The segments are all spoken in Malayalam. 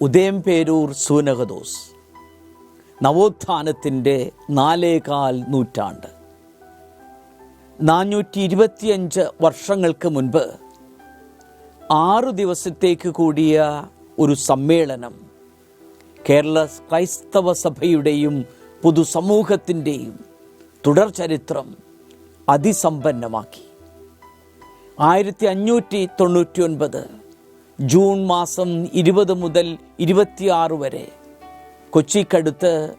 ഉദയംപേരൂർ സൂനകദോസ് നവോത്ഥാനത്തിന്റെ നാലേകാൽ നൂറ്റാണ്ട്. നാനൂറ്റി ഇരുപത്തിയഞ്ച് വർഷങ്ങൾക്ക് മുൻപ് ആറു ദിവസത്തേക്ക് കൂടിയ ഒരു സമ്മേളനം കേരള ക്രൈസ്തവ സഭയുടെയും പൊതുസമൂഹത്തിന്റെയും തുടർചരിത്രം അതിസമ്പന്നമാക്കി. ആയിരത്തി അഞ്ഞൂറ്റി തൊണ്ണൂറ്റി ഒൻപത് ജൂൺ മാസം ഇരുപത് മുതൽ ഇരുപത്തിയാറ് വരെ. കൊച്ചിക്കടുത്ത്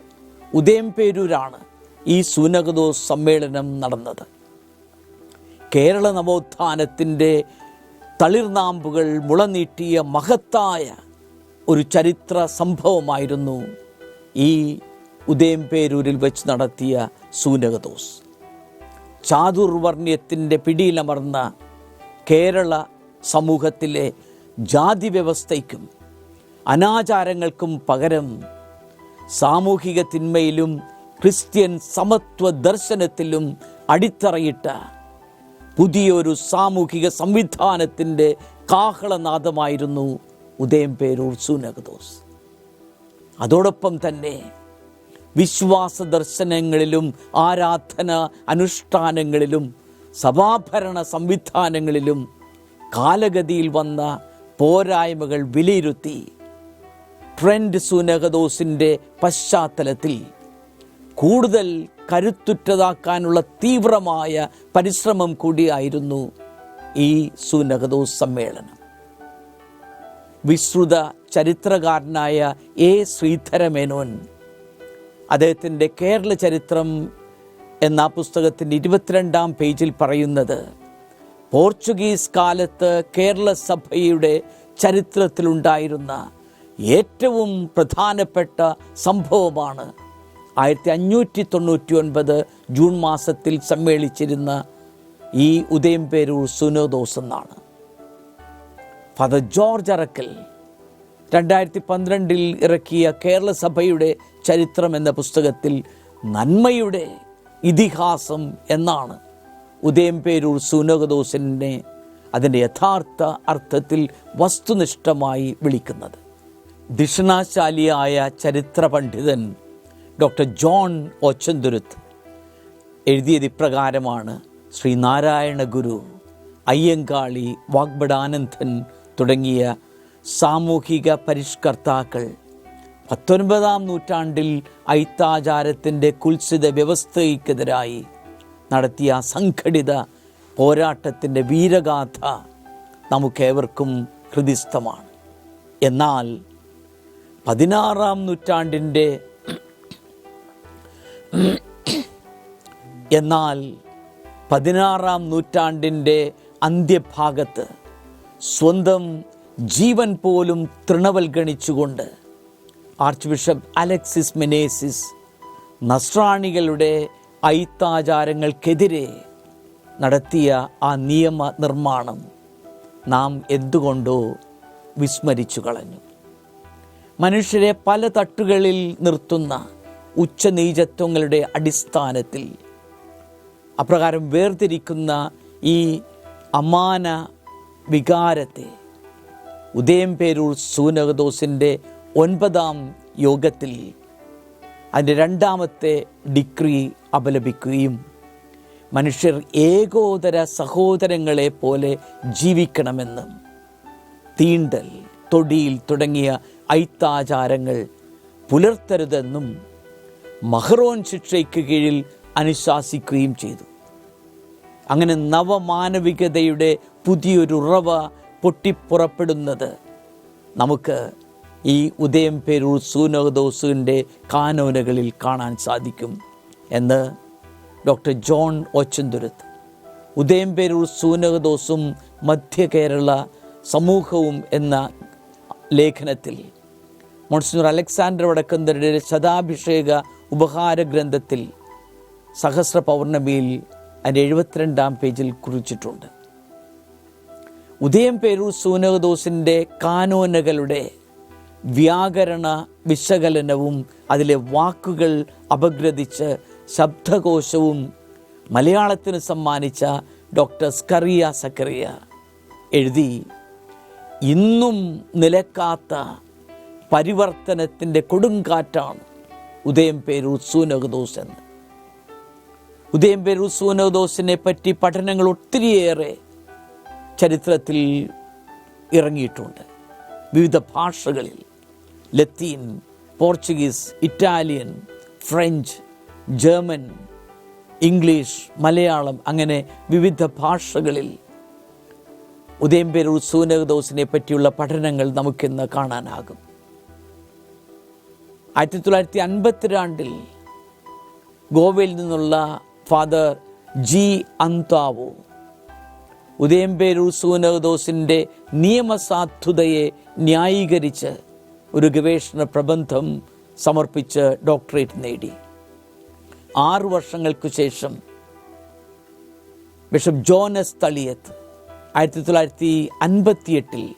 ഉദയംപേരൂരാണ് ഈ സൂനകദോസ് സമ്മേളനം നടന്നത്. കേരള നവോത്ഥാനത്തിന്റെ തളിർനാമ്പുകൾ മുളനീട്ടിയ മഹത്തായ ഒരു ചരിത്ര സംഭവമായിരുന്നു ഈ ഉദയംപേരൂരിൽ വെച്ച് നടത്തിയ സൂനകദോസ്. ചാതുർവർണ്യത്തിന്റെ പിടിയിലമർന്ന കേരള സമൂഹത്തിലെ ജാതി വ്യവസ്ഥയ്ക്കും അനാചാരങ്ങൾക്കും പകരം സാമൂഹിക തിന്മയിലും ക്രിസ്ത്യൻ സമത്വ ദർശനത്തിലും അടിത്തറയിട്ട പുതിയൊരു സാമൂഹിക സംവിധാനത്തിന്റെ കാഹളനാദമായിരുന്നു ഉദയംപേരൂർ സൂനകദോസ്. അതോടൊപ്പം തന്നെ വിശ്വാസ ദർശനങ്ങളിലും ആരാധന അനുഷ്ഠാനങ്ങളിലും സഭാഭരണ സംവിധാനങ്ങളിലും കാലഗതിയിൽ വന്ന പോരായ്മകൾ വിലയിരുത്തി ട്രെൻഡ് സുനഗദോസിന്റെ പശ്ചാത്തലത്തിൽ കൂടുതൽ കരുത്തുറ്റതാക്കാനുള്ള തീവ്രമായ പരിശ്രമം കൂടിയായിരുന്നു ഈ സുനഗദോസ് സമ്മേളനം. വിശ്രുത ചരിത്രകാരനായ എ ശ്രീധരമേനോൻ അദ്ദേഹത്തിന്റെ കേരള ചരിത്രം എന്ന പുസ്തകത്തിന്റെ ഇരുപത്തിരണ്ടാം പേജിൽ പറയുന്നത് പോർച്ചുഗീസ് കാലത്ത് കേരള സഭയുടെ ചരിത്രത്തിലുണ്ടായിരുന്ന ഏറ്റവും പ്രധാനപ്പെട്ട സംഭവമാണ് ആയിരത്തി അഞ്ഞൂറ്റി തൊണ്ണൂറ്റി ഒൻപത് ജൂൺ മാസത്തിൽ സമ്മേളിച്ചിരുന്ന ഈ ഉദയംപേരൂർ സുനോദോസ് എന്നാണ്. ഫാദർ ജോർജ് അറക്കൽ രണ്ടായിരത്തി പന്ത്രണ്ടിൽ ഇറക്കിയ കേരള സഭയുടെ ചരിത്രം എന്ന പുസ്തകത്തിൽ നന്മയുടെ ഇതിഹാസം എന്നാണ് ഉദയംപേരൂർ സൂനകദോസിനെ അതിന്റെ യഥാർത്ഥ അർത്ഥത്തിൽ വസ്തുനിഷ്ഠമായി വിളിക്കുന്നത്. ദിഷണാശാലിയായ ചരിത്ര പണ്ഡിതൻ ഡോക്ടർ ജോൺ ഒച്ചന്തുരുത്ത് എഴുതിയത് ഇപ്രകാരമാണ്. ശ്രീനാരായണ ഗുരു അയ്യങ്കാളി വാഗ്ബടാനന്ദൻ തുടങ്ങിയ സാമൂഹിക പരിഷ്കർത്താക്കൾ പത്തൊൻപതാം നൂറ്റാണ്ടിൽ ഐത്താചാരത്തിന്റെ കുൽസിത വ്യവസ്ഥയ്ക്കെതിരായി നടത്തിയ സംഘടിത പോരാട്ടത്തിന്റെ വീരഗാഥ നമുക്കേവർക്കും ഹൃദിസ്ഥമാണ്. എന്നാൽ പതിനാറാം നൂറ്റാണ്ടിന്റെ എന്നാൽ പതിനാറാം നൂറ്റാണ്ടിന്റെ അന്ത്യഭാഗത്ത് സ്വന്തം ജീവൻ പോലും തൃണവൽഗണിച്ചുകൊണ്ട് ആർച്ച് ബിഷപ്പ് അലക്സിസ് മെനേസിസ് നസ്രാണികളുടെ ഐത്താചാരങ്ങൾക്കെതിരെ നടത്തിയ ആ നിയമ നിർമ്മാണം നാം എന്തുകൊണ്ടോ വിസ്മരിച്ചു കളഞ്ഞു. മനുഷ്യരെ പല തട്ടുകളിൽ നിർത്തുന്ന ഉച്ചനീചത്വങ്ങളുടെ അടിസ്ഥാനത്തിൽ അപ്രകാരം വേർതിരിക്കുന്ന ഈ അമാന വികാരത്തെ ഉദയം പേരൂർ സൂനകദോസിന്റെ ഒൻപതാം യോഗത്തിൽ അതിന്റെ രണ്ടാമത്തെ ഡിഗ്രി അപലപിക്കുകയും മനുഷ്യർ ഏകോദര സഹോദരങ്ങളെ പോലെ ജീവിക്കണമെന്ന്. തീണ്ടൽ തൊടിയിൽ തുടങ്ങിയ ഐത്താചാരങ്ങൾ പുലർത്തരുതെന്നും മഹറോൻ ശിക്ഷയ്ക്ക് കീഴിൽ അനുശാസിക്കുകയും ചെയ്തു. അങ്ങനെ നവമാനവികതയുടെ പുതിയൊരു ഉറവ പൊട്ടിപ്പുറപ്പെടുന്നത്. നമുക്ക് ഈ ഉദയം പേരൂർ സൂനോദോസുവിന്റെ കാനോനകളിൽ കാണാൻ സാധിക്കും. എന്ന് ഡോക്ടർ ജോൺ ഒച്ചന്തുരത്ത്. ഉദയംപേരൂർ സൂനകദോസും മധ്യ കേരള സമൂഹവും എന്ന ലേഖനത്തിൽ മോൺസിനൂർ അലക്സാണ്ടർ വടക്കന്തരുടെ ശതാഭിഷേക ഉപഹാര ഗ്രന്ഥത്തിൽ സഹസ്ര പൗർണമിയിൽ അതിന്റെ എഴുപത്തിരണ്ടാം പേജിൽ കുറിച്ചിട്ടുണ്ട്. ഉദയം പേരൂർ സൂനകദോസിന്റെ കാനോനകളുടെ വ്യാകരണ വിശകലനവും അതിലെ വാക്കുകൾ അപഗ്രഥിച്ച് ശബ്ദകോശവും മലയാളത്തിന് സമ്മാനിച്ച ഡോക്ടർ സ്കറിയ സക്കറിയ എഴുതി ഇന്നും നിലക്കാത്ത പരിവർത്തനത്തിന്റെ കൊടുങ്കാറ്റാണ്. ഉദയം പേരൂർ സൂനകദോസ് എന്ന് ഉദയം പേരൂർ സൂനകദോസിനെ പറ്റി പഠനങ്ങൾ ഒത്തിരിയേറെ ചരിത്രത്തിൽ ഇറങ്ങിയിട്ടുണ്ട്. വിവിധ ഭാഷകളിൽ ലത്തീൻ Portuguese Italian French German English Malayalam അങ്ങനെ വിവിധ ഭാഷകളിൽ ഉദയംപേരൂർ സൂനകദോസിനെ പറ്റിയുള്ള പഠനങ്ങൾ നമുക്കിന്ന് കാണാനാകും. ആയിരത്തി തൊള്ളായിരത്തി അൻപത്തിരണ്ടിൽ ഗോവയിൽ നിന്നുള്ള ഫാദർ ജി അന്താവോ ഉദയംപേരൂർ സൂനകദോസിന്റെ നിയമസാധുതയെ ന്യായീകരിച്ച് ഒരു ഗവേഷണ പ്രബന്ധം സമർപ്പിച്ച് ഡോക്ടറേറ്റ് നേടി. ആറു വർഷങ്ങൾക്ക് ശേഷം ബിഷപ്പ് ജോനസ് തളിയത്ത് ആയിരത്തി തൊള്ളായിരത്തി അൻപത്തിയെട്ടിൽ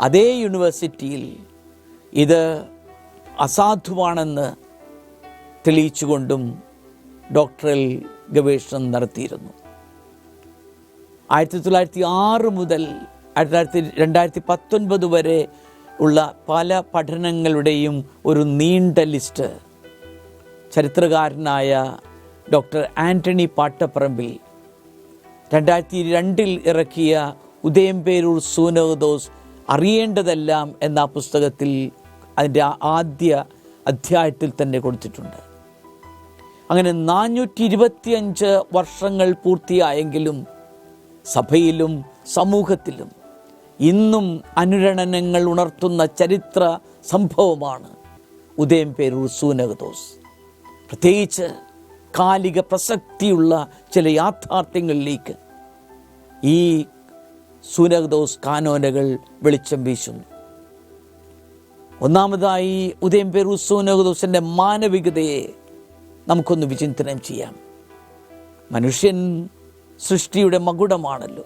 അതേ യൂണിവേഴ്സിറ്റിയിൽ ഇത് അസാധുവാണെന്ന് തെളിയിച്ചുകൊണ്ടും ഡോക്ടറൽ ഗവേഷണം നടത്തിയിരുന്നു. ആയിരത്തി തൊള്ളായിരത്തി ആറ് മുതൽ ആയിരത്തി തൊള്ളായിരത്തി രണ്ടായിരത്തി പത്തൊൻപത് വരെ ഉള്ള പല പഠനങ്ങളുടെയും ഒരു നീണ്ട ലിസ്റ്റ് ചരിത്രകാരനായ ഡോക്ടർ ആന്റണി പാട്ടപ്പറമ്പിൽ രണ്ടായിരത്തി രണ്ടിൽ ഇറക്കിയ ഉദയംപേരൂർ സൂനോദോസ് അറിയേണ്ടതെല്ലാം എന്ന പുസ്തകത്തിൽ അതിന്റെ ആദ്യ അധ്യായത്തിൽ തന്നെ കൊടുത്തിട്ടുണ്ട്. അങ്ങനെ നാനൂറ്റി ഇരുപത്തിയഞ്ച് വർഷങ്ങൾ പൂർത്തിയായെങ്കിലും സഭയിലും സമൂഹത്തിലും ഇന്നും അനുരണനങ്ങൾ ഉണർത്തുന്ന ചരിത്ര സംഭവമാണ് ഉദയം പേരൂർ സൂനകദോസ് പ്രത്യേകിച്ച് കാലിക പ്രസക്തിയുള്ള ചില യാഥാർത്ഥ്യങ്ങളിലേക്ക് ഈ സൂനകദോസ് കാനോനകൾ വെളിച്ചം വീശുന്നു. ഒന്നാമതായി ഉദയം പേരു സൂനകദോസിന്റെ മാനവികതയെ നമുക്കൊന്ന് വിചിന്തനം ചെയ്യാം. മനുഷ്യൻ സൃഷ്ടിയുടെ മകുടമാണല്ലോ.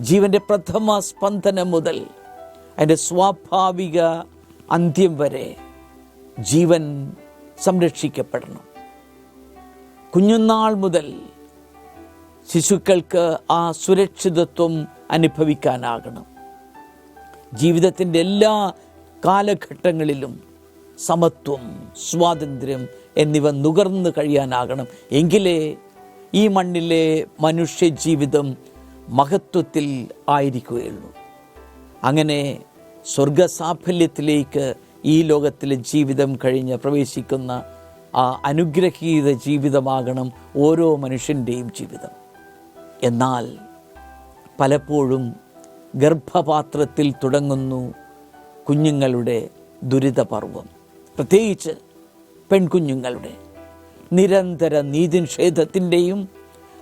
ജീവന്റെ പ്രഥമ സ്പന്ദനം മുതൽ അതിന്റെ സ്വാഭാവിക അന്ത്യം വരെ ജീവൻ സംരക്ഷിക്കപ്പെടണം. കുഞ്ഞുനാൾ മുതൽ ശിശുക്കൾക്ക് ആ സുരക്ഷിതത്വം അനുഭവിക്കാനാകണം. ജീവിതത്തിന്റെ എല്ലാ കാലഘട്ടങ്ങളിലും സമത്വം സ്വാതന്ത്ര്യം എന്നിവ നുകർന്നു കഴിയാനാകണം. എങ്കിലേ ഈ മണ്ണിലെ മനുഷ്യ ജീവിതം മഹത്വത്തിൽ ആയിരിക്കുകയുള്ളൂ. അങ്ങനെ സ്വർഗസാഫല്യത്തിലേക്ക് ഈ ലോകത്തിൽ ജീവിതം കഴിഞ്ഞ് പ്രവേശിക്കുന്ന ആ അനുഗ്രഹീത ജീവിതമാകണം ഓരോ മനുഷ്യന്റെയും ജീവിതം. എന്നാൽ പലപ്പോഴും ഗർഭപാത്രത്തിൽ തുടങ്ങുന്നു കുഞ്ഞുങ്ങളുടെ ദുരിതപർവം. പ്രത്യേകിച്ച് പെൺകുഞ്ഞുങ്ങളുടെ നിരന്തര നീതിനിഷേധത്തിന്റെയും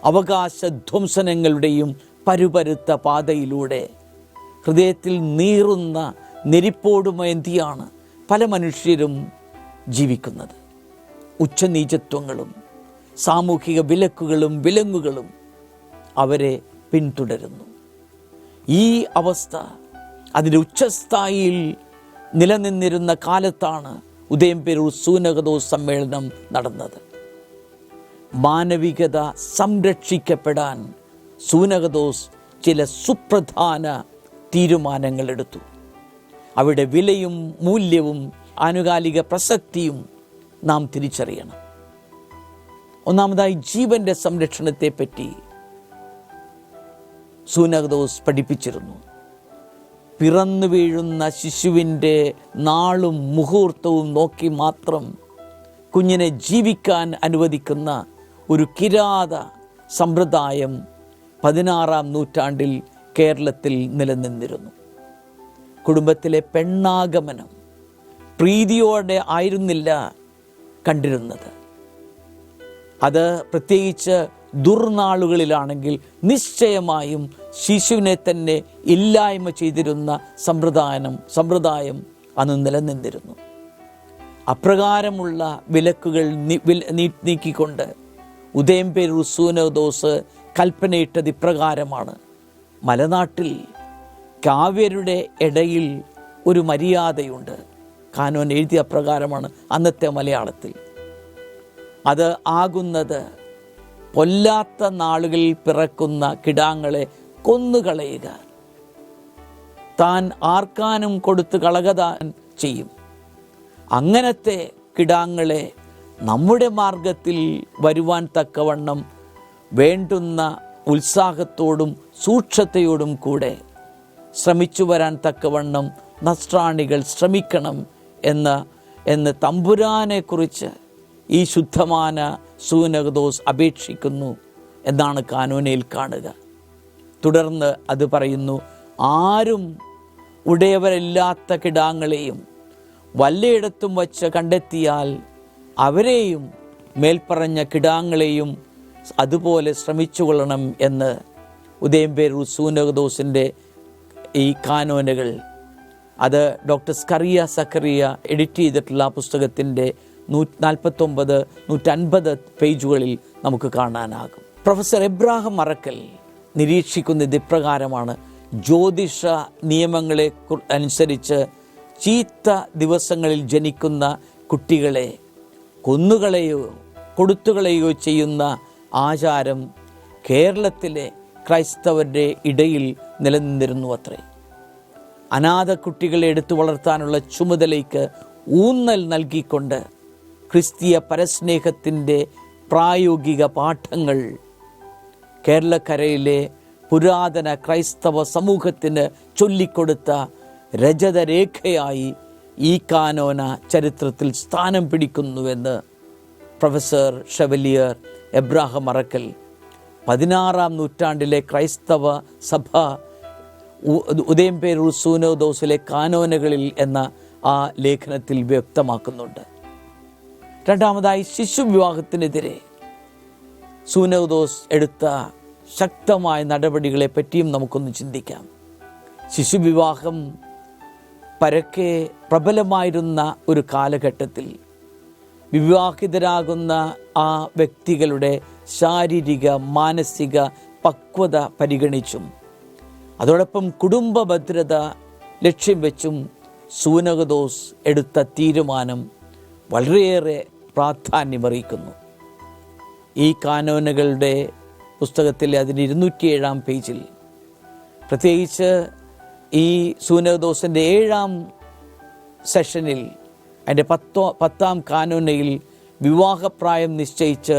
അവകാശധ്വംസനങ്ങളുടെയും പരുപരുത്ത പാതയിലൂടെ ഹൃദയത്തിൽ നീറുന്ന നെരിപ്പോടുമേന്തിയാണ് പല മനുഷ്യരും ജീവിക്കുന്നത്. ഉച്ചനീചത്വങ്ങളും സാമൂഹിക വിലക്കുകളും വിലങ്ങുകളും അവരെ പിന്തുടരുന്നു. ഈ അവസ്ഥ അതിന്റെ ഉച്ചസ്ഥായിയിൽ നിലനിന്നിരുന്ന കാലത്താണ് ഉദയംപേരൂർ സൂനകദോ സമ്മേളനം നടന്നത്. മാനവികത സംരക്ഷിക്കപ്പെടാൻ സൂനകദോസ് ചില സുപ്രധാന തീരുമാനങ്ങൾ എടുത്തു അവിടെ വിലയും മൂല്യവും ആനുകാലിക പ്രസക്തിയും നാം തിരിച്ചറിയണം. ഒന്നാമതായി ജീവന്റെ സംരക്ഷണത്തെപ്പറ്റി സൂനകദോസ് പഠിപ്പിച്ചിരുന്നു. പിറന്നു വീഴുന്ന ശിശുവിന്റെ നാളും മുഹൂർത്തവും നോക്കി മാത്രം കുഞ്ഞിനെ ജീവിക്കാൻ അനുവദിക്കുന്ന ഒരു കിരാത സമ്പ്രദായം പതിനാറാം നൂറ്റാണ്ടിൽ കേരളത്തിൽ നിലനിന്നിരുന്നു. കുടുംബത്തിലെ പെണ്ണാഗമനം പ്രീതിയോടെ ആയിരുന്നില്ല കണ്ടിരുന്നത്. അത് പ്രത്യേകിച്ച് ദുർനാളുകളിലാണെങ്കിൽ നിശ്ചയമായും ശിശുവിനെ തന്നെ ഇല്ലായ്മ ചെയ്തിരുന്ന സമ്പ്രദായം സമ്പ്രദായം അന്ന് നിലനിന്നിരുന്നു. അപ്രകാരമുള്ള വിലക്കുകൾ നീക്കിക്കൊണ്ട് ഉദയംപേരൂർ സൂനദോസ് കൽപ്പനയിട്ടത് ഇപ്രകാരമാണ്. മലനാട്ടിൽ കാവ്യരുടെ ഇടയിൽ ഒരു മര്യാദയുണ്ട്. കാനോൻ എഴുതിയ പ്രകാരമാണ് അന്നത്തെ മലയാളത്തിൽ. അത് ആകുന്നത് പൊല്ലാത്ത നാളുകളിൽ പിറക്കുന്ന കിടാങ്ങളെ കൊന്നുകളയുക. താൻ ആർക്കാനും കൊടുത്ത് കളകതാൻ ചെയ്യും. അങ്ങനത്തെ കിടാങ്ങളെ നമ്മുടെ മാർഗത്തിൽ വരുവാൻ തക്കവണ്ണം വേണ്ടുന്ന ഉത്സാഹത്തോടും സൂക്ഷ്മതയോടും കൂടെ ശ്രമിച്ചു വരാൻ തക്കവണ്ണം നസ്രാണികൾ ശ്രമിക്കണം എന്ന് എന്ന് തമ്പുരാനെക്കുറിച്ച് ഈ ശുദ്ധമാന സൂനകദോസ് അപേക്ഷിക്കുന്നു എന്നാണ് കാനൂനയിൽ കാണുക. തുടർന്ന് അത് പറയുന്നു ആരും ഉടയവരല്ലാത്ത കിടാങ്ങളെയും വല്ലയിടത്തും വച്ച് കണ്ടെത്തിയാൽ അവരെയും മേൽപ്പറഞ്ഞ കിടാങ്ങളെയും അതുപോലെ ശ്രമിച്ചുകൊള്ളണം എന്ന് ഉദയംപേരൂർ സൂനകദോസിന്റെ ഈ കാനോനുകൾ. അത് ഡോക്ടർ സ്കറിയ സക്കറിയ എഡിറ്റ് ചെയ്തിട്ടുള്ള പുസ്തകത്തിന്റെ നൂ നാൽപ്പത്തൊമ്പത് നൂറ്റൻപത് പേജുകളിൽ നമുക്ക് കാണാനാകും. പ്രൊഫസർ എബ്രാഹിം മറക്കൽ നിരീക്ഷിക്കുന്നത് ഇപ്രകാരമാണ്. ജ്യോതിഷ നിയമങ്ങളെ അനുസരിച്ച് ചീത്ത ദിവസങ്ങളിൽ ജനിക്കുന്ന കുട്ടികളെ കൊന്നുകളയോ കൊടുത്തുകളയോ ചെയ്യുന്ന ആചാരം കേരളത്തിലെ ക്രൈസ്തവരുടെ ഇടയിൽ നിലനിന്നിരുന്നു അത്രേ. അനാഥ കുട്ടികളെ എടുത്തു വളർത്താനുള്ള ചുമതലയ്ക്ക് ഊന്നൽ നൽകിക്കൊണ്ട് ക്രിസ്തീയ പരസ്നേഹത്തിന്റെ പ്രായോഗിക പാഠങ്ങൾ കേരളക്കരയിലെ പുരാതന ക്രൈസ്തവ സമൂഹത്തിന് ചൊല്ലിക്കൊടുത്ത രജതരേഖയായി ഈ കാനോന ചരിത്രത്തിൽ സ്ഥാനം പിടിക്കുന്നുവെന്ന് പ്രൊഫസർ ഷെവലിയർ എബ്രാഹം അറക്കൽ പതിനാറാം നൂറ്റാണ്ടിലെ ക്രൈസ്തവ സഭ ഉ- സൂനോ സൂനോദോസിലെ കാനോനകളിൽ എന്ന ആ ലേഖനത്തിൽ വ്യക്തമാക്കുന്നുണ്ട്. രണ്ടാമതായി ശിശു വിവാഹത്തിനെതിരെ സൂനോദോസ് എടുത്ത ശക്തമായ നടപടികളെ പറ്റിയും നമുക്കൊന്ന് ചിന്തിക്കാം. ശിശുവിവാഹം പരക്കെ പ്രബലമായിരുന്ന ഒരു കാലഘട്ടത്തിൽ വിവാഹിതരാകുന്ന ആ വ്യക്തികളുടെ ശാരീരിക മാനസിക പക്വത പരിഗണിച്ചും. അതോടൊപ്പം കുടുംബ ഭദ്രത ലക്ഷ്യം വെച്ചും സൂനകദോസ് എടുത്ത തീരുമാനം വളരെയേറെ പ്രാധാന്യമറിയിക്കുന്നു ഈ കാനോനുകളുടെ പുസ്തകത്തിലെ അതിന് ഇരുന്നൂറ്റിയേഴാം പേജിൽ പ്രത്യേകിച്ച് ഈ സൂനകദോസിന്റെ ഏഴാം സെഷനിൽ അതിന്റെ പത്തോ പത്താം കാനോനയിൽ വിവാഹപ്രായം നിശ്ചയിച്ച്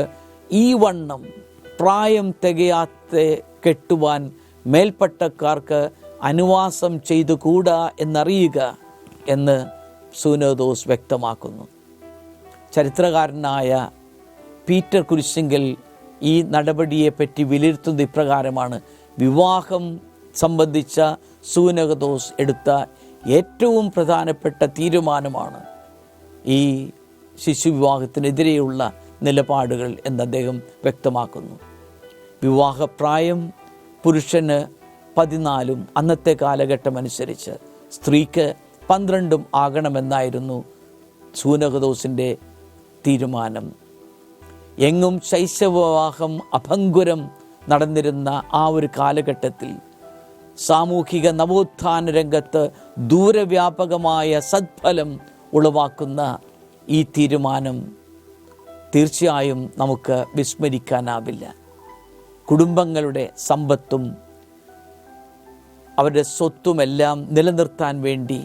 ഈ വണ്ണം പ്രായം തികയാത്ത കെട്ടുവാൻ മേൽപ്പട്ടക്കാർക്ക് അനുവാസം ചെയ്തുകൂടാ എന്നറിയുക എന്ന് സൂനോദോസ് വ്യക്തമാക്കുന്നു. ചരിത്രകാരനായ പീറ്റർ കുരിശിങ്കൽ ഈ നടപടിയെപ്പറ്റി വിലയിരുത്തുന്നത് ഇപ്രകാരമാണ്. വിവാഹം സംബന്ധിച്ച സൂനകദോസ് എടുത്ത ഏറ്റവും പ്രധാനപ്പെട്ട തീരുമാനമാണ് ഈ ശിശുവിവാഹത്തിനെതിരെയുള്ള നിലപാടുകൾ എന്ന് അദ്ദേഹം വ്യക്തമാക്കുന്നു. വിവാഹപ്രായം പുരുഷന് പതിനാലും അന്നത്തെ കാലഘട്ടം അനുസരിച്ച് സ്ത്രീക്ക് പന്ത്രണ്ടും ആകണമെന്നായിരുന്നു സൂനകദോസിന്റെ തീരുമാനം. എങ്ങും ശൈശവവാഹം അഭങ്കുരം നടന്നിരുന്ന ആ ഒരു കാലഘട്ടത്തിൽ സാമൂഹിക നവോത്ഥാന രംഗത്ത് ദൂരവ്യാപകമായ സദ്ഫലം ഉളവാക്കുന്ന ഈ തീരുമാനം തീർച്ചയായും നമുക്ക് വിസ്മരിക്കാനാവില്ല. കുടുംബങ്ങളുടെ സമ്പത്തും അവരുടെ സ്വത്തുമെല്ലാം നിലനിർത്താൻ വേണ്ടി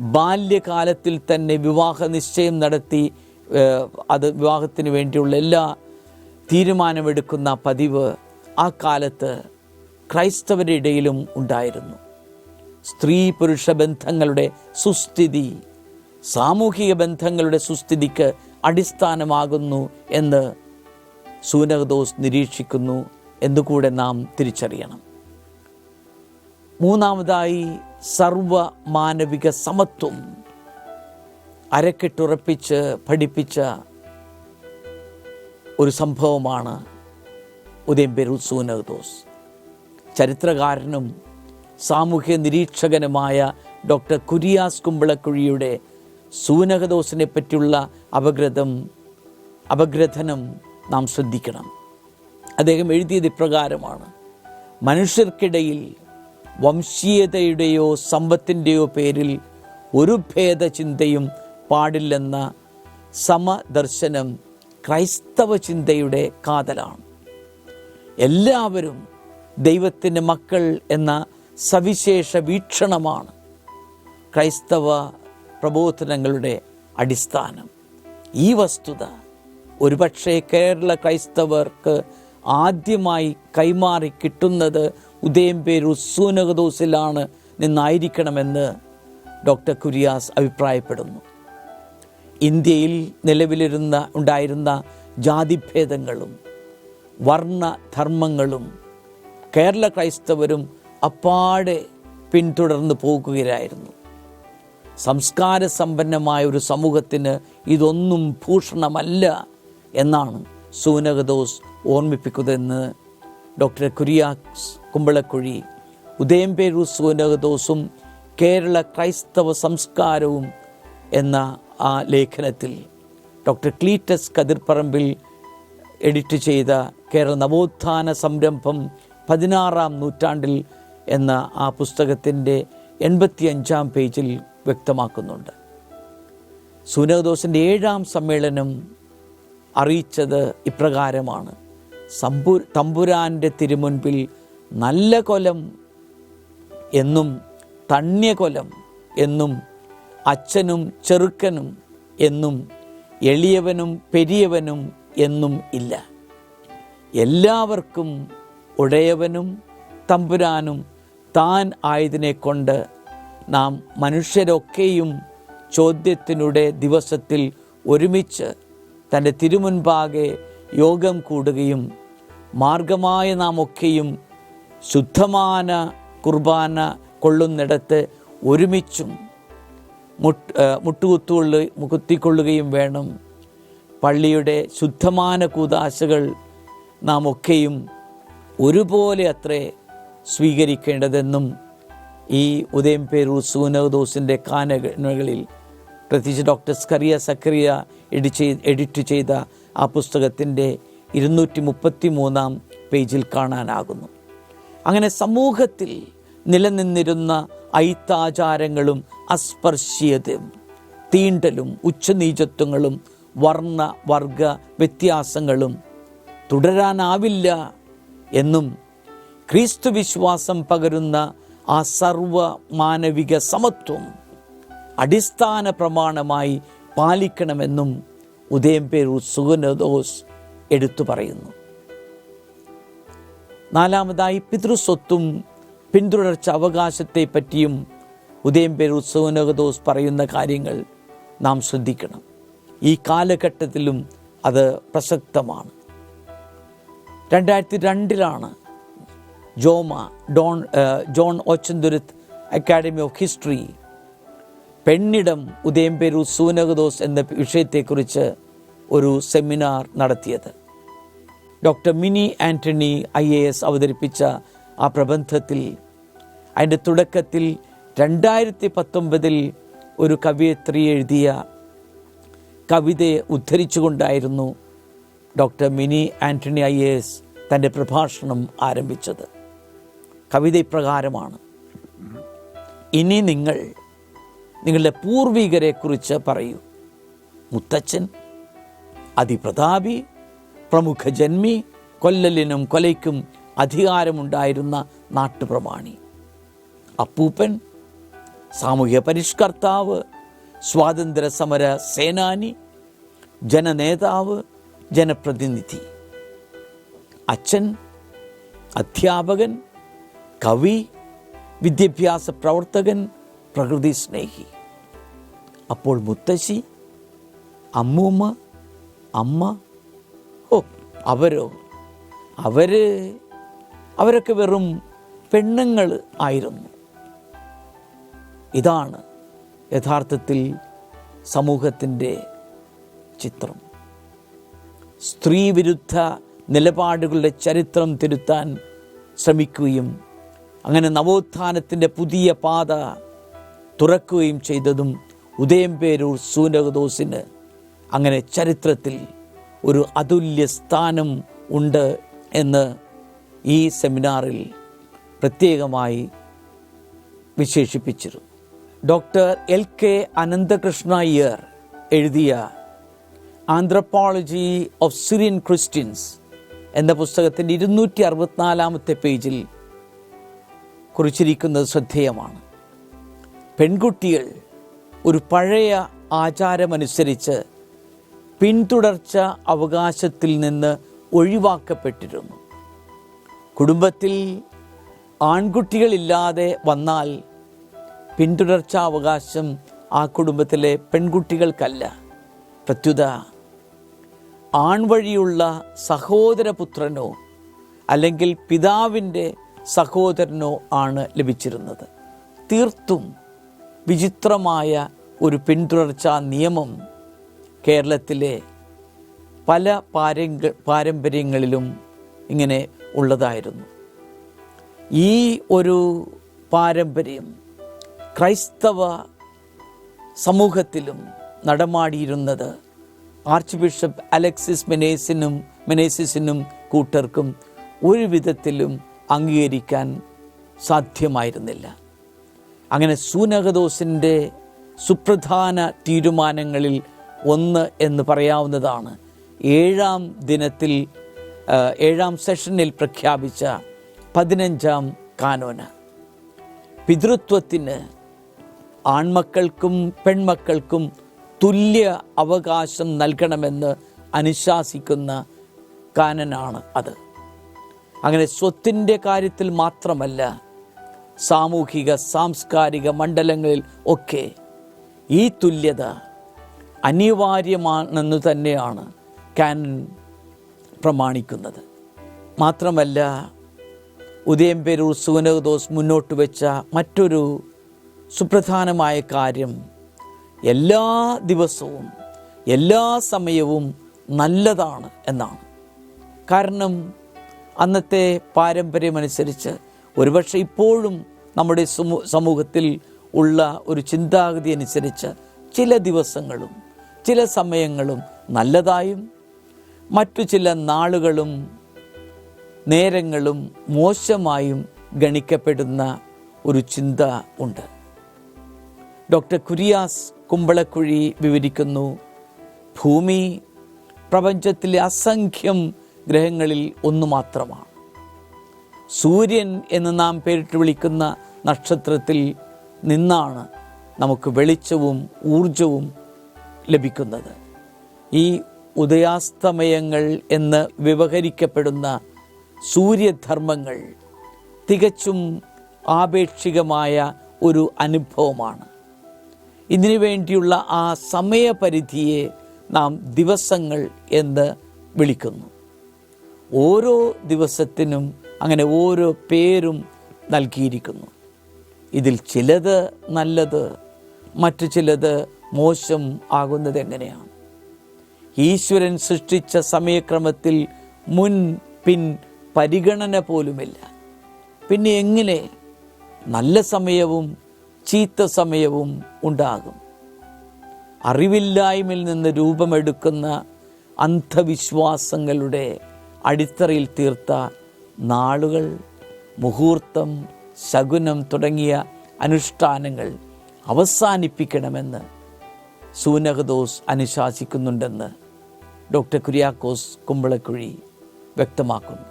ബാല്യകാലത്തിൽ തന്നെ വിവാഹ നിശ്ചയം നടത്തി അത് വിവാഹത്തിന് വേണ്ടിയുള്ള എല്ലാ തീരുമാനമെടുക്കുന്ന പതിവ് ആ കാലത്ത് ക്രൈസ്തവരുടെ ഇടയിലും ഉണ്ടായിരുന്നു. സ്ത്രീ പുരുഷ ബന്ധങ്ങളുടെ സുസ്ഥിതി സാമൂഹിക ബന്ധങ്ങളുടെ സുസ്ഥിതിക്ക് അടിസ്ഥാനമാകുന്നു എന്ന് സൂനകദോസ് നിരീക്ഷിക്കുന്നു എന്നുകൂടെ നാം തിരിച്ചറിയണം. മൂന്നാമതായി സർവ മാനവിക സമത്വം. അരക്കെട്ടുറപ്പിച്ച് പഠിപ്പിച്ച ഒരു സംഭവമാണ് ഉദയംപെരു സൂനകദോസ് ചരിത്രകാരനും സാമൂഹ്യ നിരീക്ഷകനുമായ ഡോക്ടർ കുര്യാസ് കുമ്പളക്കുഴിയുടെ സൂനകദോസിനെ പറ്റിയുള്ള അപഗ്രഥം അപഗ്രഥനം നാം ശ്രദ്ധിക്കണം. അദ്ദേഹം എഴുതിയത് ഇപ്രകാരമാണ്. മനുഷ്യർക്കിടയിൽ വംശീയതയുടെയോ സമ്പത്തിന്റെയോ പേരിൽ ഒരു ഭേദചിന്തയും പാടില്ലെന്ന സമദർശനം ക്രൈസ്തവ ചിന്തയുടെ കാതലാണ്. എല്ലാവരും ദൈവത്തിന്റെ മക്കൾ എന്ന സവിശേഷ വീക്ഷണമാണ് ക്രൈസ്തവ പ്രബോധനങ്ങളുടെ അടിസ്ഥാനം. ഈ വസ്തുത. ഒരുപക്ഷെ കേരള ക്രൈസ്തവർക്ക് ആദ്യമായി കൈമാറി കിട്ടുന്നത് ഉദയംപേരൂർ സൂനകദോസിലാണ് നിന്നായിരിക്കണമെന്ന് ഡോക്ടർ കുര്യാസ് അഭിപ്രായപ്പെടുന്നു. ഇന്ത്യയിൽ നിലവിലിരുന്ന ഉണ്ടായിരുന്ന ജാതിഭേദങ്ങളും വർണധർമ്മങ്ങളും കേരള ക്രൈസ്തവരും അപ്പാടെ പിന്തുടർന്ന് പോകുകയായിരുന്നു. സംസ്കാര സമ്പന്നമായ ഒരു സമൂഹത്തിന് ഇതൊന്നും ഭൂഷണമല്ല എന്നാണ് സൂനകദോസ് ഓർമ്മിപ്പിക്കുന്നതെന്ന് ഡോക്ടർ കുര്യാക്സ് കുമ്പളക്കുഴി ഉദയംപേരൂർ സൂനകദോസും കേരള ക്രൈസ്തവ സംസ്കാരവും എന്ന ആ ലേഖനത്തിൽ ഡോക്ടർ ക്ലീറ്റസ് കതിർപ്പറമ്പിൽ എഡിറ്റ് ചെയ്ത കേരള നവോത്ഥാന സംരംഭം പതിനാറാം നൂറ്റാണ്ടിൽ എന്ന ആ പുസ്തകത്തിന്റെ എൺപത്തിയഞ്ചാം പേജിൽ വ്യക്തമാക്കുന്നുണ്ട്. സൂനകദോസിന്റെ ഏഴാം സമ്മേളനം അറിയിച്ചത് ഇപ്രകാരമാണ്. സമ്പു തമ്പുരാന്റെ തിരുമുൻപിൽ നല്ല കൊലം എന്നും തണ്യകൊലം എന്നും അച്ഛനും ചെറുക്കനും എന്നും എളിയവനും പെരിയവനും എന്നും ഇല്ല. എല്ലാവർക്കും ഉടയവനും തമ്പുരാനും താൻ ആയതിനെ കൊണ്ട് നാം മനുഷ്യരൊക്കെയും ചോദ്യത്തിനുടെ ദിവസത്തിൽ ഒരുമിച്ച് തന്റെ തിരുമുൻപാകെ യോഗം കൂടുകയും മാർഗമായ നാം ഒക്കെയും ശുദ്ധമാന കുർബാന കൊള്ളുന്നിടത്ത് ഒരുമിച്ചും മുട്ട് മുട്ടുകുത്തുകൊള്ള കുത്തിക്കൊള്ളുകയും വേണം. പള്ളിയുടെ ശുദ്ധമാന കൂതാശകൾ നാം ഒക്കെയും ഒരുപോലെ അത്രേ സ്വീകരിക്കേണ്ടതെന്നും ഈ ഉദയം പേരൂർ സൂനദോസിന്റെ കാനകളിൽ പ്രത്യേകിച്ച് doctor Skaria Zacharia edit edit ചെയ്ത ആ പുസ്തകത്തിന്റെ ഇരുന്നൂറ്റി മുപ്പത്തി മൂന്നാം പേജിൽ കാണാനാകുന്നു. അങ്ങനെ സമൂഹത്തിൽ നിലനിന്നിരുന്ന ഐത്താചാരങ്ങളും അസ്പർശ്യതയും തീണ്ടലും ഉച്ചനീചത്വങ്ങളും വർണ വർഗ വ്യത്യാസങ്ങളും തുടരാനാവില്ല എന്നും ക്രീസ്തു വിശ്വാസം പകരുന്ന ആ സർവ മാനവിക സമത്വം അടിസ്ഥാന പ്രമാണമായി പാലിക്കണമെന്നും ഉദയം പേരൂർ സുഗനദോസ് എടുത്തു പറയുന്നു. നാലാമതായി പിതൃസ്വത്തും പിന്തുടർച്ച അവകാശത്തെ പറ്റിയും ഉദയം പേരൂർ സുഗനദോസ് പറയുന്ന കാര്യങ്ങൾ നാം ശ്രദ്ധിക്കണം. ഈ കാലഘട്ടത്തിലും അത് പ്രസക്തമാണ്. രണ്ടായിരത്തി രണ്ടിലാണ് ജോമ Don John Ochanthuruth academy of history. പെണ്ണിടം Udayamperoor സൂനകദോസ് എന്ന വിഷയത്തെക്കുറിച്ച് ഒരു സെമിനാർ നടത്തിയത്. Doctor Mini Antony I A S അവതരിപ്പിച്ച ആ പ്രബന്ധത്തിൽ അതിന്റെ തുടക്കത്തിൽ രണ്ടായിരത്തി പത്തൊമ്പതിൽ ഒരു കവിയത്രി എഴുതിയ കവിതയെ ഉദ്ധരിച്ചുകൊണ്ടായിരുന്നു doctor Mini Antony I A S തന്റെ പ്രഭാഷണം ആരംഭിച്ചത്. കവിത ഇപ്രകാരമാണ് ഇനി നിങ്ങൾ നിങ്ങളുടെ പൂർവികരെക്കുറിച്ച് പറയൂ. മുത്തച്ഛൻ അതിപ്രതാപി പ്രമുഖ ജന്മി കൊല്ലലിനും കൊലയ്ക്കും അധികാരമുണ്ടായിരുന്ന നാട്ടുപ്രമാണി. അപ്പൂപ്പൻ സാമൂഹ്യ പരിഷ്കർത്താവ് സ്വാതന്ത്ര്യ സമര സേനാനി ജനനേതാവ് ജനപ്രതിനിധി. അച്ഛൻ അധ്യാപകൻ കവി വിദ്യാഭ്യാസ പ്രവർത്തകൻ പ്രകൃതി സ്നേഹി. അപ്പോൾ മുത്തശ്ശി അമ്മൂമ്മ അമ്മ ഓ അവരോ? അവർ അവരൊക്കെ വെറും പെണ്ണുങ്ങൾ ആയിരുന്നു. ഇതാണ് യഥാർത്ഥത്തിൽ സമൂഹത്തിന്റെ ചിത്രം. സ്ത്രീവിരുദ്ധ നിലപാടുകളുടെ ചരിത്രം തിരുത്താൻ ശ്രമിക്കുകയും അങ്ങനെ നവോത്ഥാനത്തിന്റെ പുതിയ പാത തുറക്കുകയും ചെയ്തതും ഉദയം ഉദയംപേരൂർ സൂനകദോസിന് അങ്ങനെ ചരിത്രത്തിൽ ഒരു അതുല്യ സ്ഥാനം ഉണ്ട് എന്ന് ഈ സെമിനാറിൽ പ്രത്യേകമായി വിശേഷിപ്പിച്ചിരുന്നു doctor L K Ananthakrishna Iyer എഴുതിയ ആന്ത്രപ്പോളജി ഓഫ് സിറിയൻ ക്രിസ്ത്യൻസ് എന്ന പുസ്തകത്തിന്റെ ഇരുന്നൂറ്റി അറുപത്തിനാലാമത്തെ പേജിൽ കുറിച്ചിരിക്കുന്നത് ശ്രദ്ധേയമാണ്. പെൺകുട്ടികൾ ഒരു പഴയ ആചാരമനുസരിച്ച് പിന്തുടർച്ച അവകാശത്തിൽ നിന്ന് ഒഴിവാക്കപ്പെട്ടിരുന്നു. കുടുംബത്തിൽ ആൺകുട്ടികളില്ലാതെ വന്നാൽ പിന്തുടർച്ചാ അവകാശം ആ കുടുംബത്തിലെ പെൺകുട്ടികൾക്കല്ല. പ്രത്യുത ആൺവഴിയുള്ള സഹോദരപുത്രനോ അല്ലെങ്കിൽ പിതാവിന്റെ സഹോദരനോ ആണ് ലഭിച്ചിരുന്നത്. തീർത്തും വിചിത്രമായ ഒരു പിന്തുടർച്ചാ നിയമം കേരളത്തിലെ പല പാരങ്ക പാരമ്പര്യങ്ങളിലും ഇങ്ങനെ ഉള്ളതായിരുന്നു. ഈ ഒരു പാരമ്പര്യം ക്രൈസ്തവ സമൂഹത്തിലും നടമാടിയിരുന്നത് ആർച്ച് ബിഷപ്പ് അലക്സിസ് മെനേസിനും മെനേസിസിനും കൂട്ടർക്കും ഒരു വിധത്തിലും അംഗീകരിക്കാൻ സാധ്യമായിരുന്നില്ല. അങ്ങനെ സൂനഹദോസിന്റെ സുപ്രധാന തീരുമാനങ്ങളിൽ ഒന്ന് എന്ന് പറയാവുന്നതാണ്. ഏഴാം ദിനത്തിൽ ഏഴാം സെഷനിൽ പ്രഖ്യാപിച്ച പതിനഞ്ചാം കാനോന. പിതൃത്വത്തിന് ആൺമക്കൾക്കും പെൺമക്കൾക്കും തുല്യ അവകാശം നൽകണമെന്ന് അനുശാസിക്കുന്ന കാനനാണ് അത്. അങ്ങനെ സ്വത്തിന്റെ കാര്യത്തിൽ മാത്രമല്ല സാമൂഹിക സാംസ്കാരിക മണ്ഡലങ്ങളിൽ ഒക്കെ ഈ തുല്യത അനിവാര്യമാണെന്ന് തന്നെയാണ് കാനൻ പ്രമാണിക്കുന്നത്. മാത്രമല്ല ഉദയംപേരൂർ സുവനകദോസ് മുന്നോട്ട് വെച്ച മറ്റൊരു സുപ്രധാനമായ കാര്യം എല്ലാ ദിവസവും എല്ലാ സമയവും നല്ലതാണ് എന്നാണ്. കാരണം അന്നത്തെ പാരമ്പര്യമനുസരിച്ച് ഒരുപക്ഷെ ഇപ്പോഴും നമ്മുടെ സമൂഹത്തിൽ ഉള്ള ഒരു ചിന്താഗതി അനുസരിച്ച് ചില ദിവസങ്ങളും ചില സമയങ്ങളും നല്ലതായും മറ്റു ചില നാളുകളും നേരങ്ങളും മോശമായും ഗണിക്കപ്പെടുന്ന ഒരു ചിന്ത ഉണ്ട്. ഡോക്ടർ കുര്യാസ് കുമ്പളക്കുഴി വിവരിക്കുന്നു ഭൂമി പ്രപഞ്ചത്തിലെ അസംഖ്യം ഗ്രഹങ്ങളിൽ ഒന്ന് മാത്രമാണ്. സൂര്യൻ എന്ന് നാം പേരിട്ട് വിളിക്കുന്ന നക്ഷത്രത്തിൽ നിന്നാണ് നമുക്ക് വെളിച്ചവും ഊർജവും ലഭിക്കുന്നത്. ഈ ഉദയാസ്തമയങ്ങൾ എന്ന് വ്യവഹരിക്കപ്പെടുന്ന സൂര്യധർമ്മങ്ങൾ തികച്ചും ആപേക്ഷികമായ ഒരു അനുഭവമാണ്. ഇതിനു വേണ്ടിയുള്ള ആ സമയപരിധിയെ നാം ദിവസങ്ങൾ എന്ന് വിളിക്കുന്നു. ഓരോ ദിവസത്തിനും അങ്ങനെ ഓരോ പേരും നൽകിയിരിക്കുന്നു. ഇതിൽ ചിലത് നല്ലത് മറ്റു ചിലത് മോശം ആകുന്നത് എങ്ങനെയാണ്? ഈശ്വരൻ സൃഷ്ടിച്ച സമയക്രമത്തിൽ മുൻ പിൻ പരിഗണന പോലുമില്ല. പിന്നെ എങ്ങനെ നല്ല സമയവും ചീത്ത സമയവും ഉണ്ടാകും? അറിവില്ലായ്മയിൽ നിന്ന് രൂപമെടുക്കുന്ന അന്ധവിശ്വാസങ്ങളുടെ അടിത്തറയിൽ തീർത്ത നാളുകൾ മുഹൂർത്തം ശകുനം തുടങ്ങിയ അനുഷ്ഠാനങ്ങൾ അവസാനിപ്പിക്കണമെന്ന് സൂനകദോസ് അനുശാസിക്കുന്നുണ്ടെന്ന് ഡോക്ടർ കുര്യാക്കോസ് കുമ്പളക്കുഴി വ്യക്തമാക്കുന്നു.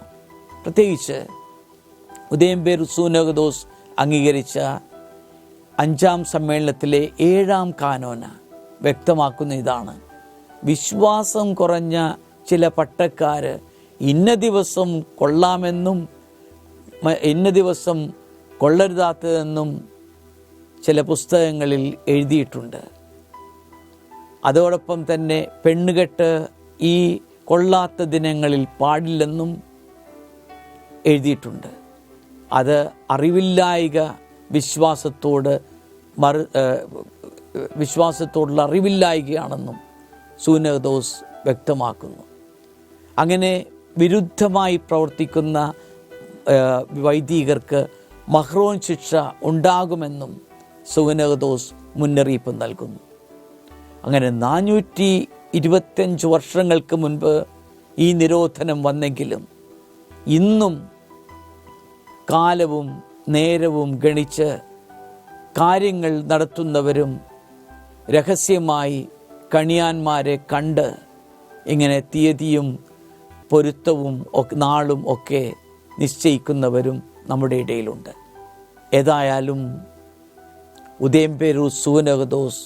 പ്രത്യേകിച്ച് ഉദയംപേർ സൂനകദോസ് അംഗീകരിച്ച അഞ്ചാം സമ്മേളനത്തിലെ ഏഴാം കാനോന വ്യക്തമാക്കുന്ന ഇതാണ്. വിശ്വാസം കുറഞ്ഞ ചില പട്ടക്കാര് ഇന്ന ദിവസം കൊള്ളാമെന്നും ഇന്ന ദിവസം കൊള്ളരുതാത്തതെന്നും ചില പുസ്തകങ്ങളിൽ എഴുതിയിട്ടുണ്ട്. അതോടൊപ്പം തന്നെ പെണ്ണുകെട്ട് ഈ കൊള്ളാത്ത ദിനങ്ങളിൽ പാടില്ലെന്നും എഴുതിയിട്ടുണ്ട്. അത് അറിവില്ലായിക വിശ്വാസത്തോട് മറു വിശ്വാസത്തോടുള്ള അറിവില്ലായികയാണെന്നും സൂനകദോസ് വ്യക്തമാക്കുന്നു. അങ്ങനെ വിരുദ്ധമായി പ്രവർത്തിക്കുന്ന വൈദികർക്ക് മഹ്റോൻ ശിക്ഷ ഉണ്ടാകുമെന്നും സുവനഗദോസ് മുന്നറിയിപ്പ് നൽകുന്നു. അങ്ങനെ നാനൂറ്റി ഇരുപത്തഞ്ച് വർഷങ്ങൾക്ക് മുൻപ് ഈ നിരോധനം വന്നെങ്കിലും ഇന്നും കാലവും നേരവും ഗണിച്ച് കാര്യങ്ങൾ നടത്തുന്നവരും രഹസ്യമായി കണിയാന്മാരെ കണ്ട് ഇങ്ങനെ തീയതിയും പൊരുത്തവും നാളും ഒക്കെ നിശ്ചയിക്കുന്നവരും നമ്മുടെ ഇടയിലുണ്ട്. ഏതായാലും ഉദയംപേരൂർ സൂനകദോസ്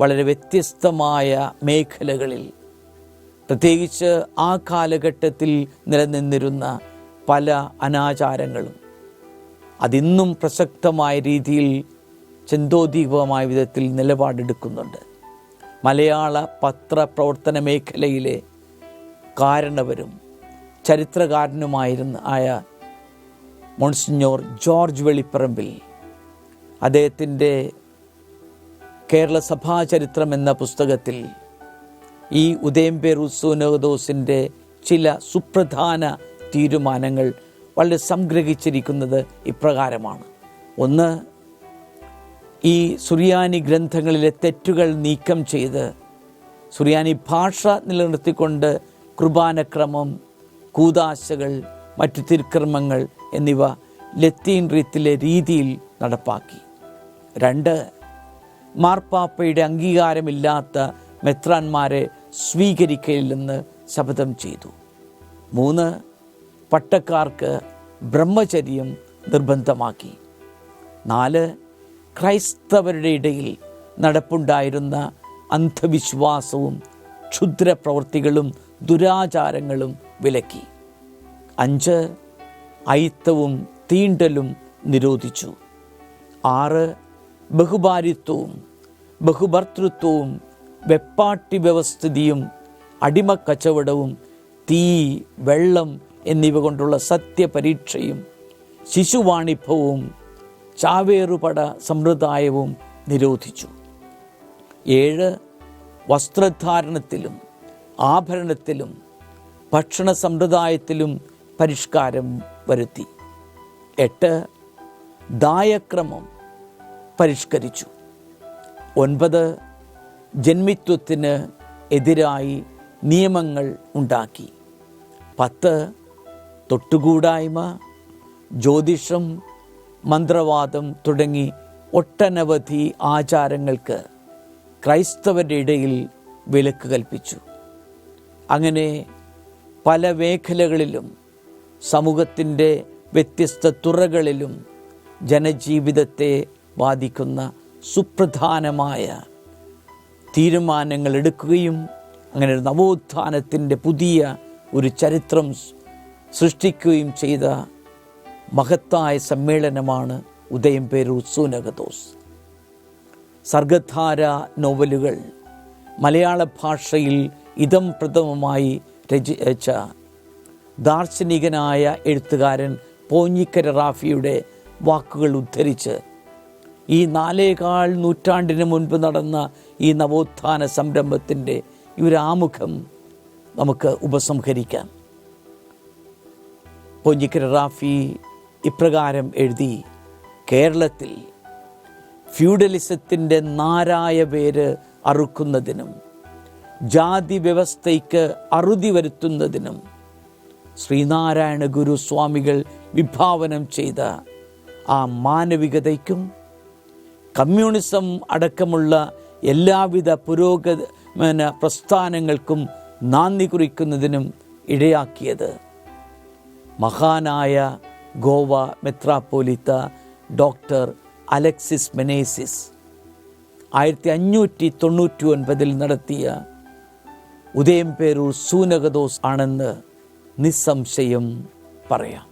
വളരെ വ്യത്യസ്തമായ മേഖലകളിൽ പ്രത്യേകിച്ച് ആ കാലഘട്ടത്തിൽ നിലനിന്നിരുന്ന പല അനാചാരങ്ങളും അതിന്നും പ്രസക്തമായ രീതിയിൽ ചിന്തോദ്ദീപമായ വിധത്തിൽ നിലപാടെടുക്കുന്നുണ്ട്. മലയാള പത്രപ്രവർത്തന മേഖലയിലെ കാരണവരും ചരിത്രകാരനുമായിരുന്ന ആയ മോൺസിഞ്ഞോർ ജോർജ് വെളിപ്പറമ്പിൽ അദ്ദേഹത്തിന്റെ കേരള സഭാ ചരിത്രം എന്ന പുസ്തകത്തിൽ ഈ ഉദയംപേർ ഉത്സവനോദോസിന്റെ ചില സുപ്രധാന തീരുമാനങ്ങൾ വളരെ സംഗ്രഹിച്ചിരിക്കുന്നത് ഇപ്രകാരമാണ്. ഒന്ന് ഈ സുറിയാനി ഗ്രന്ഥങ്ങളിലെ തെറ്റുകൾ നീക്കം ചെയ്ത് സുറിയാനി ഭാഷ നിലനിർത്തിക്കൊണ്ട് കുർബാനക്രമം കൂതാശകൾ മറ്റു തിരുക്കർമ്മങ്ങൾ എന്നിവ ലത്തീൻ റീത്തിലെ രീതിയിൽ നടപ്പാക്കി. രണ്ട് മാർപ്പാപ്പയുടെ അംഗീകാരമില്ലാത്ത മെത്രാന്മാരെ സ്വീകരിക്കയില്ലെന്ന് ശപഥം ചെയ്തു. മൂന്ന് പട്ടക്കാർക്ക് ബ്രഹ്മചര്യം നിർബന്ധമാക്കി. നാല് ക്രൈസ്തവരുടെ ഇടയിൽ നടപ്പുണ്ടായിരുന്ന അന്ധവിശ്വാസവും ക്ഷുദ്രപ്രവൃത്തികളും ദുരാചാരങ്ങളും വിലക്കി. അഞ്ച് അയിത്തവും തീണ്ടലും നിരോധിച്ചു. ആറ് ബഹുഭാരിത്വവും ബഹുഭർത്തൃത്വവും വെപ്പാട്ടി വ്യവസ്ഥിതിയും അടിമക്കച്ചവടവും തീ വെള്ളം എന്നിവ കൊണ്ടുള്ള സത്യപരീക്ഷയും ശിശുവാണിഭവും ചാവേറുപട സമ്പ്രദായവും നിരോധിച്ചു. ഏഴ് വസ്ത്രധാരണത്തിലും ആഭരണത്തിലും ഭക്ഷണ സമ്പ്രദായത്തിലും പരിഷ്കാരം വരുത്തി. എട്ട് ദായക്രമം പരിഷ്കരിച്ചു. ഒൻപത് ജന്മിത്വത്തിന് എതിരായി നിയമങ്ങൾ ഉണ്ടാക്കി. പത്ത് തൊട്ടുകൂടായ്മ ജ്യോതിഷം മന്ത്രവാദം തുടങ്ങി ഒട്ടനവധി ആചാരങ്ങൾക്ക് ക്രൈസ്തവരുടെ ഇടയിൽ വിലക്ക് കൽപ്പിച്ചു. അങ്ങനെ പല മേഖലകളിലും സമൂഹത്തിന്റെ വ്യത്യസ്ത തുറകളിലും ജനജീവിതത്തെ ബാധിക്കുന്ന സുപ്രധാനമായ തീരുമാനങ്ങൾ എടുക്കുകയും അങ്ങനെ ഒരു നവോത്ഥാനത്തിന്റെ പുതിയ ഒരു ചരിത്രം സൃഷ്ടിക്കുകയും ചെയ്ത മഹത്തായ സമ്മേളനമാണ് ഉദയം പേരൂർ സൂനകദോസ്. സർഗധാര നോവലുകൾ മലയാള ഭാഷയിൽ ഇതം പ്രഥമമായി രചിച്ച ദാർശനികനായ എഴുത്തുകാരൻ പോഞ്ഞിക്കര റാഫിയുടെ വാക്കുകൾ ഉദ്ധരിച്ച് ഈ നാലേകാൽ നൂറ്റാണ്ടിന് മുൻപ് നടന്ന ഈ നവോത്ഥാന സംരംഭത്തിന്റെ ഈ ഒരു ആമുഖം നമുക്ക് ഉപസംഹരിക്കാം. പോഞ്ഞിക്കര റാഫി ഇപ്രകാരം എഴുതി കേരളത്തിൽ ഫ്യൂഡലിസത്തിന്റെ നാരായ പേര് അറുക്കുന്നതിനും ജാതി വ്യവസ്ഥയ്ക്ക് അറുതി വരുത്തുന്നതിനും ശ്രീനാരായണ ഗുരു സ്വാമികൾ വിഭാവനം ചെയ്ത ആ മാനവികതയ്ക്കും കമ്മ്യൂണിസം അടക്കമുള്ള എല്ലാവിധ പുരോഗമന പ്രസ്ഥാനങ്ങൾക്കും നാന്ദി കുറിക്കുന്നതിനും ഇടയാക്കിയത് മഹാനായ ഗോവ മെത്രാപ്പോലിത്ത ഡോക്ടർ അലക്സിസ് മെനേസിസ് ആയിരത്തി അഞ്ഞൂറ്റി തൊണ്ണൂറ്റി ഒൻപതിൽ നടത്തിയ ഉദയം പേരൂർ സൂനകദോസ് ആണെന്ന് നിസ്സംശയം പറയാം.